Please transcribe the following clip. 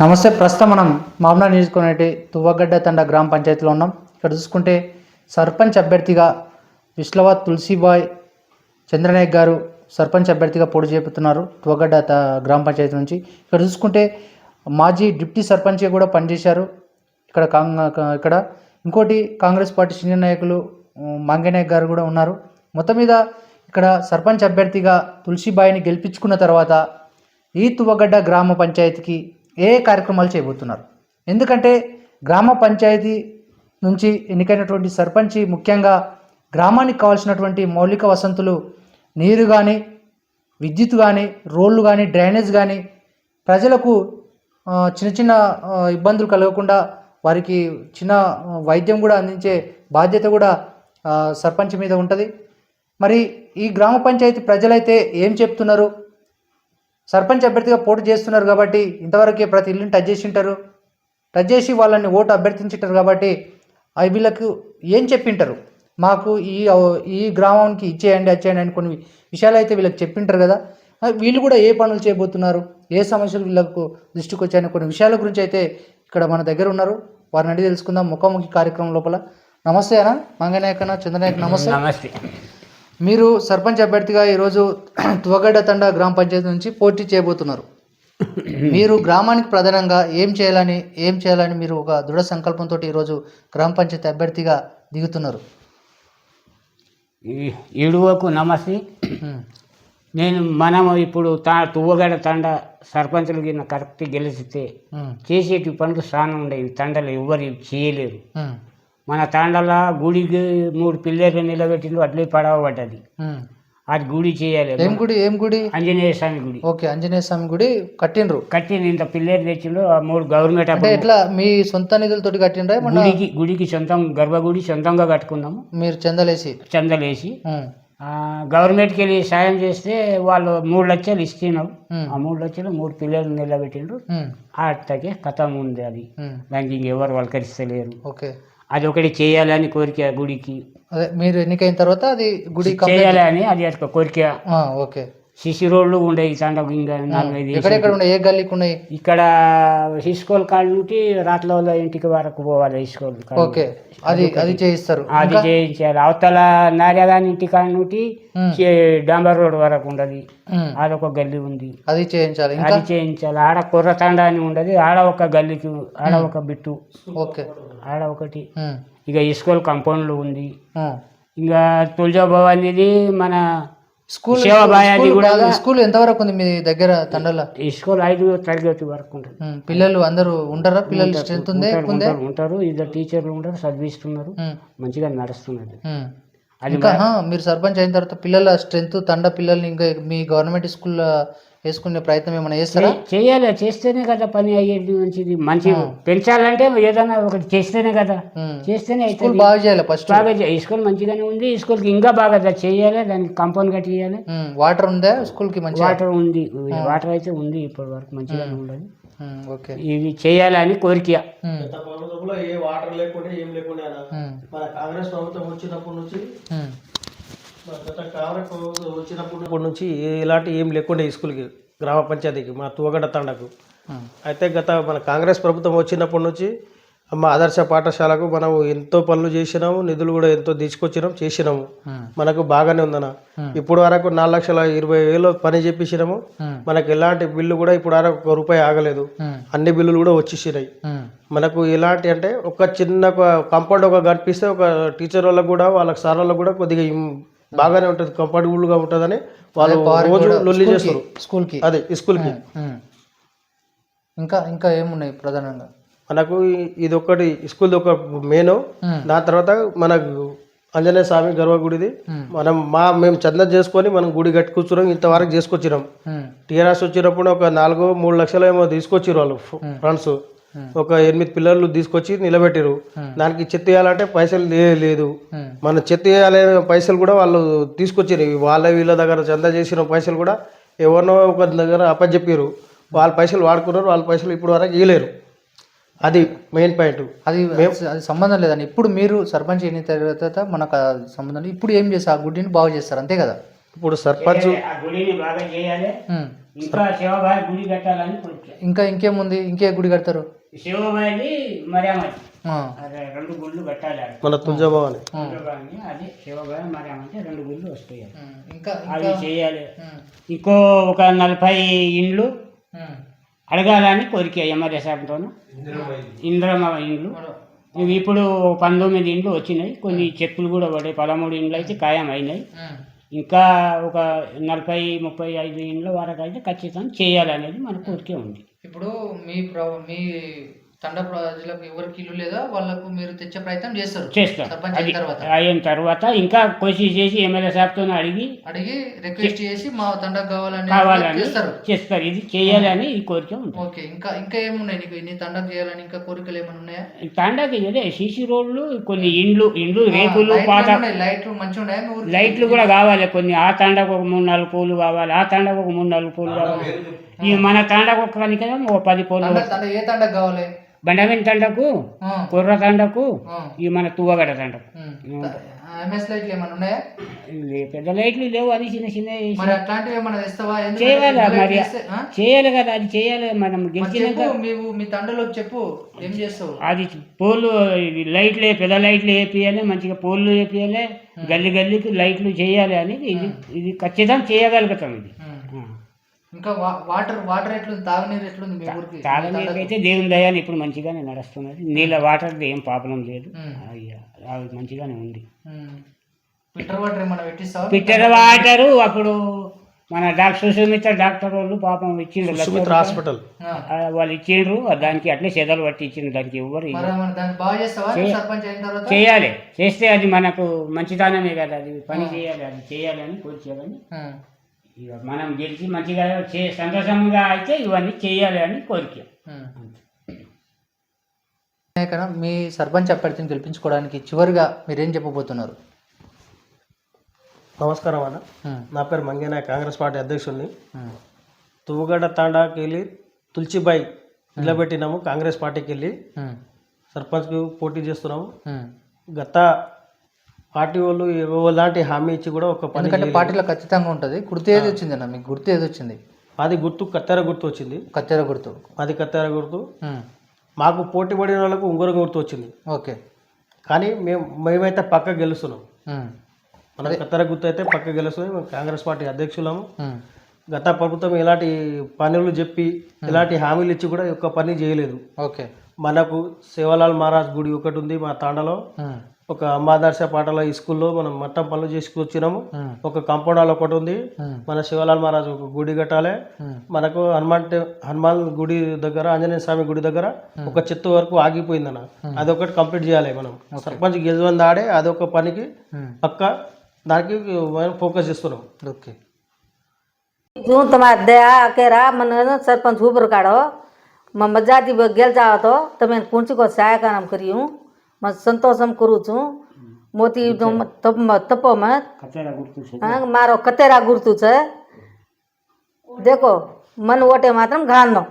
నమస్తే ప్రస్తుతం మనం మామూలు నియోజకవర్గం తువ్వగడ్డ తండ గ్రామ పంచాయతీలో ఉన్నాం. ఇక్కడ చూసుకుంటే సర్పంచ్ అభ్యర్థిగా విశ్లవాత్ తులసిబాయ్ చంద్రనాయక్ గారు సర్పంచ్ అభ్యర్థిగా పోటీ చేపుతున్నారు తువ్వగడ్డ గ్రామ పంచాయతీ నుంచి. ఇక్కడ చూసుకుంటే మాజీ డిప్టీ సర్పంచ్గా కూడా పనిచేశారు. ఇక్కడ కాంగ్ ఇక్కడ ఇంకోటి కాంగ్రెస్ పార్టీ సీనియర్ నాయకులు ఉమ్, మంగనాయక్ గారు కూడా ఉన్నారు. మొత్తం మీద ఇక్కడ సర్పంచ్ అభ్యర్థిగా తులసిబాయిని గెలిపించుకున్న తర్వాత ఈ తువ్వగడ్డ గ్రామ పంచాయతీకి ఏ కార్యక్రమాలు చేయబోతున్నారు? ఎందుకంటే గ్రామ పంచాయతీ నుంచి ఎన్నికైనటువంటి సర్పంచి ముఖ్యంగా గ్రామానికి కావాల్సినటువంటి మౌలిక వసతులు నీరు కానీ విద్యుత్ కానీ రోడ్లు కానీ డ్రైనేజ్ కానీ ప్రజలకు చిన్న చిన్న ఇబ్బందులు కలగకుండా వారికి చిన్న వైద్యం కూడా అందించే బాధ్యత కూడా సర్పంచ్ మీద ఉంటుంది. మరి ఈ గ్రామ పంచాయతీ ప్రజలైతే ఏం చెప్తున్నారు? సర్పంచ్ అభ్యర్థిగా పోటీ చేస్తున్నారు కాబట్టి ఇంతవరకే ప్రతి ఇల్లుని టచ్ చేసి ఉంటారు. టచ్ చేసి వాళ్ళని ఓటు అభ్యర్థించుంటారు కాబట్టి వీళ్ళకు ఏం చెప్పింటారు? మాకు ఈ ఈ గ్రామానికి ఇచ్చేయండి వచ్చేయండి అని కొన్ని విషయాలు అయితే వీళ్ళకి చెప్పింటారు కదా. వీళ్ళు కూడా ఏ పనులు చేయబోతున్నారు? ఏ సమస్యలు వీళ్ళకు దృష్టికి వచ్చాయని కొన్ని విషయాల గురించి అయితే ఇక్కడ మన దగ్గర ఉన్నారు. వారిని అడిగి తెలుసుకుందాం ముఖాముఖి కార్యక్రమం లోపల. నమస్తే అన్న. మంగనాయకన్న చంద్రనాయక్ నమస్తే. నమస్తే. మీరు సర్పంచ్ అభ్యర్థిగా ఈరోజు తువగడ్డ తండ గ్రామ పంచాయతీ నుంచి పోటీ చేయబోతున్నారు. మీరు గ్రామానికి ప్రధానంగా ఏం చేయాలని ఏం చేయాలని మీరు ఒక దృఢ సంకల్పంతో ఈరోజు గ్రామ పంచాయతీ అభ్యర్థిగా దిగుతున్నారు? ఇడువకు నమస్తే నేను మనం ఇప్పుడు తా తువ్వగడ తండ సర్పంచులు గిన్న కరెక్ట్ గెలిచితే చేసేటి పనులు చాలా ఉండేవి తండలు ఎవరు చేయలేరు. మన తండల గుడికి మూడు పిల్లర్లు నిలబెట్టిండు అట్లే పడవ పడ్డది. అది గుడి చేయాలి. ఏం గుడి ఏం గుడి? ఆంజనేయ స్వామి గుడి. ఓకే ఆంజనేయ స్వామి గుడి కట్టిండ్రు. కట్టిన ఇంత పిల్లర్ తెచ్చిండు ఆ మూడు గవర్నమెంట్ అంటే ఎట్లా మీ సొంత నిధులతోటి కట్టిండ్రా గుడికి గుడికి సొంతం గర్భగుడి సొంతంగా కట్టుకున్నాము. మీరు చందలేసి? చందలేసి. ఆ, గవర్నమెంట్కి వెళ్ళి సాయం చేస్తే వాళ్ళు మూడు లక్షలు ఇస్తున్నారు. ఆ మూడు లక్షలు మూడు పిల్లలు నిలబెట్టిండ్రు. ఉమ్, అట్టకే కథం ఉంది అది. దానికి ఇంకెవరు వలకరిస్తలేరు. ఓకే. అది ఒకటి చేయాలని కోరిక గుడికి. అదే మీరు ఎన్నికైన తర్వాత అది గుడి చేయాలని అది ఒక కోరిక. ఓకే. సిసి రోడ్లు ఉండే ఈ తండకు ఇంకా నాలుగైదు ఎక్కడెక్కడ ఉన్నాయి ఏ గల్లీకి ఉన్నాయి ఇక్కడ ఇస్కోల్ కాడ నుండి రాట్ల వాళ్ళ ఇంటికి వరకు పోవాలి ఇస్కోల్ కాడ ఓకే. అది అది చేయిస్తారు. అది చేయించాలి అవతల నార్యాదాని ఇంటి కాడ నుండి డాంబర్ రోడ్ వరకు ఉండదు. ఆడొక గల్లీ ఉంది. అది చేయించాలి. అది చేయించాలి. ఆడ కుర్ర తండ అని ఉండదు. ఆడ ఒక గల్లీకి ఆడ ఒక బిట్టు. ఓకే. ఆడ ఒకటి. ఇక ఇస్కోల్ కాంపౌండ్లు ఉంది. ఇంకా తులజా భవానిది మన స్కూల్ సేవాబాయి అది స్కూల్ కూడా స్కూల్ ఎంతవరకు ఉంది మీ దగ్గర తండల? ఇస్కోల్ ఐదు తరగతి వరకు ఉంటుంది. పిల్లలు అందరూ ఉంటారా? పిల్లలు స్ట్రెంత్ ఉందే ఉంటారు, ఇద్దరు టీచర్లు ఉంటారు చదివిస్తున్నారు. మంచిగా నడుస్తున్నది. అది ఇంకా మీరు సర్పంచ్ అయిన తర్వాత పిల్లల స్ట్రెంత్ తండ పిల్లల్ని ఇంకా మీ గవర్నమెంట్ స్కూల్లో వేసుకునే ప్రయత్నం ఏమైనా చేస్తారా? చేయాలి. చేస్తేనే కదా పని అయ్యేది మంచిది. మంచి పెంచాలంటే ఏదైనా ఒకటి చేస్తేనే కదా. చేస్తేనే స్కూల్ బాగా చేయాలి ఫస్ట్ బాగా చే- ఈ స్కూల్ మంచిగానే ఉంది. ఈ స్కూల్కి ఇంకా బాగా చేయాలి. దానికి కాంపౌండ్ కట్టియాలి. ఉమ్, వాటర్ ఉందా? స్కూల్కి మంచిగా? వాటర్ ఉంది. వాటర్ అయితే ఉంది ఇప్పటి వరకు. మంచిగానే ఉండదు. ఓకే. ఇవి చేయాలని కోరిక. వాటర్ లేకుండా ఏం లేకుండా మన కాంగ్రెస్ ప్రభుత్వం వచ్చినప్పటి నుంచి గత కాంగ్రెస్ ప్రభుత్వం నుంచి ఇలాంటి ఏం లేకుండా ఈ స్కూల్కి గ్రామ పంచాయతీకి మా తువగడ్డ తండకు. అయితే గత మన కాంగ్రెస్ ప్రభుత్వం వచ్చినప్పటి నుంచి మా ఆదర్శ పాఠశాలకు మనం ఎంతో పనులు చేసినాము నిధులు కూడా ఎంతో తీసుకొచ్చినాం చేసినాము. మనకు బాగానే ఉందన్న. ఇప్పుడు వరకు నాలుగు లక్షల ఇరవై వేలు పని చేపించినాము. మనకు ఎలాంటి బిల్లు కూడా ఇప్పుడు వరకు ఒక రూపాయి ఆగలేదు. అన్ని బిల్లులు కూడా వచ్చేసినాయి. మనకు ఎలాంటి అంటే ఒక చిన్న కంపౌండ్ ఒక కనిపిస్తే ఒక టీచర్ వాళ్ళకు కూడా వాళ్ళకి సార్ వాళ్ళకు కూడా కొద్దిగా బాగానే ఉంటుంది కంఫర్టబుల్గా ఉంటుందని వాళ్ళు రోజు లొల్లి చేస్తారు. స్కూల్కి అదే స్కూల్కి. ఇంకా ఇంకా ఏమున్నాయి ప్రధానంగా? మనకు ఇది ఒకటి స్కూల్ ఒక మెయిన్. దాని తర్వాత మనకు ఆంజనేయ స్వామి గర్భగుడిది ఉమ్, మనం మా మేము చందన చేసుకొని మనం గుడి కట్టుకొచ్చినాం ఇంతవరకు చేసుకొచ్చినాం. టీఆర్ఎస్ వచ్చినప్పుడు ఒక నాలుగు మూడు లక్షలు ఏమో తీసుకొచ్చిరు వాళ్ళు ఫ్రెండ్స్. ఒక ఎనిమిది పిల్లలు తీసుకొచ్చి నిలబెట్టారు. దానికి చెత్త వేయాలంటే పైసలు లేదు. మన చెత్త వేయాలనే పైసలు కూడా వాళ్ళు తీసుకొచ్చారు వాళ్ళ వీళ్ళ దగ్గర చందా చేసిన పైసలు కూడా ఎవరినో ఒక దగ్గర అప్పచెప్పారు వాళ్ళ పైసలు వాడుకున్నారు. వాళ్ళ పైసలు ఇప్పుడు వరకు ఇవ్వలేరు అది మెయిన్ పాయింట్. అది అది సంబంధం లేదండి. ఇప్పుడు మీరు సర్పంచ్ అయిన తర్వాత మనకు సంబంధం లేదు. ఇప్పుడు ఏం చేస్తారు? ఆ గుడ్డిని బాగు చేస్తారు. అంతే కదా? ఇప్పుడు సర్పంచ్ ఇంకా శివబాయి గుడి కట్టాలని కోరిక ఇంకా ఇంకేముంది? ఇంకే గుడి కడతారు? శివబాయిది మర్యామతి రెండు గుళ్ళు కట్టాలి. మన తులజాభవాని. శివబాయిని అదే శివబాయి మర్యామంటే రెండు గుళ్ళు వస్తాయి. ఇంకా అవి ఇంకా చేయాలి. ఇంకో ఒక నలభై ఇండ్లు. అడగాలని కోరిక ఎమ్మెల్యేసాబ్తో. ఇంద్రమ ఇండ్లు. ఇవి ఇప్పుడు పంతొమ్మిది ఇండ్లు వచ్చినాయి. కొన్ని చెక్కులు కూడా పడ్డాయి. పదమూడు ఇండ్లు అయితే ఖాయం అయినాయి. ఇంకా ఒక నలభై ముప్పై ఐదు ఇండ్ల వరకు అయితే ఖచ్చితంగా చేయాలనేది మన కోరిక ఉంది. ఇప్పుడు మీ ప్ర మీ తండ ప్రజలకు ఎవరికి ఇల్లు లేదా వాళ్ళకు మీరు తెచ్చే ప్రయత్నం చేస్తారు. చేస్తాం అది అయిన తర్వాత. అయిన తర్వాత ఇంకా కోషిష్ చేసి ఎమ్మెల్యే సాబ్తో అడిగి అడిగి రిక్వెస్ట్ చేసి మా తండకు కావాలని కావాలని చేస్తారు. చేస్తారు. ఇది చేయాలని ఈ కోరిక ఉంది ఓకే. ఇంకా ఇంకా ఏమున్నాయి? నీకు నీ తండకు చేయాలని ఇంకా కోరికలు ఏమైనా ఉన్నాయా? తాండాకి ఇదే సీసీ రోడ్లు కొన్ని ఇండ్లు ఇండ్లు రేకులు లైట్లు పాత? లైట్లు మంచిగా ఉన్నాయా? లైట్లు కూడా కావాలి కొన్ని. ఆ తాండాకు ఒక మూడు నాలుగు పూలు కావాలి. ఆ తాండాకు ఒక మూడు నాలుగు పూలు కావాలి. ఈ మన తాండాకు ఒక కనుక ఒక పది పూలు ఏ తండకు కావాలి? బండమిన్ తండకు కుర్ర తండకు ఈ మన తువ్వగడ తండకు పెద్ద లైట్లు లేవు అది చిన్న చిన్న చేయాలి మరి? చేయాలి కదా అది చేయాలి. మనం గెలిచినాక మీ తండలోకి చెప్పు ఏం చేస్తావు? అది పోలు ఇది లైట్లు పెద్ద లైట్లు వేపియాలి మంచిగా పోల్లు వేపియాలి గల్లి గల్లీకి లైట్లు చేయాలి అని ఇది ఇది ఖచ్చితంగా చేయగలుగుతాం ఇది. ఇంకా వాటర్ వాటర్ ఎట్లుంది? తాగునీరు ఎట్లుంది మీ ఊరికి? తాగనీరు అయితే దేవుని దయాన్ని ఇప్పుడు మంచిగానే నడుస్తున్నది. నీళ్ళ వాటర్ ఏం ప్రాబ్లం లేదు. అది మంచిగానే ఉంది. ఫిల్టర్ వాటర్ ఏమైనా పెట్టిస్తావా? పిట్టర వాటరు? అప్పుడు మన డాక్టర్ సుమిత్ర డాక్టర్ వాళ్ళు పాపం ఇచ్చిండ్రు సుమిత్ర. హాస్పిటల్. వాళ్ళు ఇచ్చిండ్రు. దానికి అట్లే చెదలు పట్టి ఇచ్చిండ్రు దానికి తర్వాత? చేయాలి. చేస్తే అది మనకు మంచితనమే కదా. అది పని చేయాలి అది చేయాలని కోరికేయాలని ఉమ్. ఇక మనం గెలిచి మంచిగా చే సంతోషంగా అయితే ఇవన్నీ చేయాలి అని కోరిక. మీ సర్పంచ్ అభ్యర్థిని గెలిపించుకోవడానికి చివరిగా మీరేం చెప్పబోతున్నారు? నమస్కారం అన్న. నా పేరు మంగేనాయ కాంగ్రెస్ పార్టీ అధ్యక్షుడిని. ఉమ్. తువ్వగడ్డ తాండాకి వెళ్ళి తుల్చిబాయి నిలబెట్టినాము కాంగ్రెస్ పార్టీకి వెళ్ళి. సర్పంచ్కి పోటీ చేస్తున్నాము. గత పార్టీ వాళ్ళు ఎలాంటి హామీ ఇచ్చి కూడా ఒక పని ఎందుకంటే చేయలేదు. పార్టీలో ఖచ్చితంగా ఉంటుంది. గుర్తు ఏది వచ్చింది అన్న? మీకు గుర్తు ఏది వచ్చింది? అది గుర్తు కత్తెర గుర్తు వచ్చింది. కత్తెర గుర్తు. అది కత్తెర గుర్తు. మాకు పోటీ పడిన వాళ్ళకు ఉంగరం గుర్తు వచ్చింది. ఓకే. కానీ మేము మేమైతే పక్క గెలుస్తున్నాం. మన కత్తెర గుర్తు అయితే పక్క గెలుస్తున్నాం. మేము కాంగ్రెస్ పార్టీ అధ్యక్షులము. గత ప్రభుత్వం ఎలాంటి పనులు చెప్పి ఎలాంటి హామీలు ఇచ్చి కూడా ఒక్క పని చేయలేదు. ఓకే. మనకు సేవలాల్ మహారాజ్ గుడి ఒకటి ఉంది మా తాండలో. ఒక అమ్మాదర్శ పాటల ఈ స్కూల్లో మనం మట్టం పనులు చేసుకొచ్చినాము. ఒక కాంపౌండ్ హాల్ ఒకటి ఉంది. మన శివలాల్ మహారాజ్ ఒక గుడి కట్టాలి. మనకు హనుమాన్ హనుమాన్ గుడి దగ్గర ఆంజనేయ స్వామి గుడి దగ్గర ఒక చెత్త వరకు ఆగిపోయింది అన్న అదొకటి కంప్లీట్ చేయాలి మనం. సర్పంచ్ గెలువంది ఆడే అదొక పనికి పక్క దానికి మనం ఫోకస్ చేస్తున్నాం. ఓకే. జూ తమ మన సర్పంచ్ ఊపిరి కాడో మా జాతి గెలిచావతో తమ కుంచుకో సహాయకారం కరియు. સંતોષ કરું છું મોતી તપોમાં મારો કતેરા ગુરતું છે દેખો મન ઓટે માત્ર ઘાલનો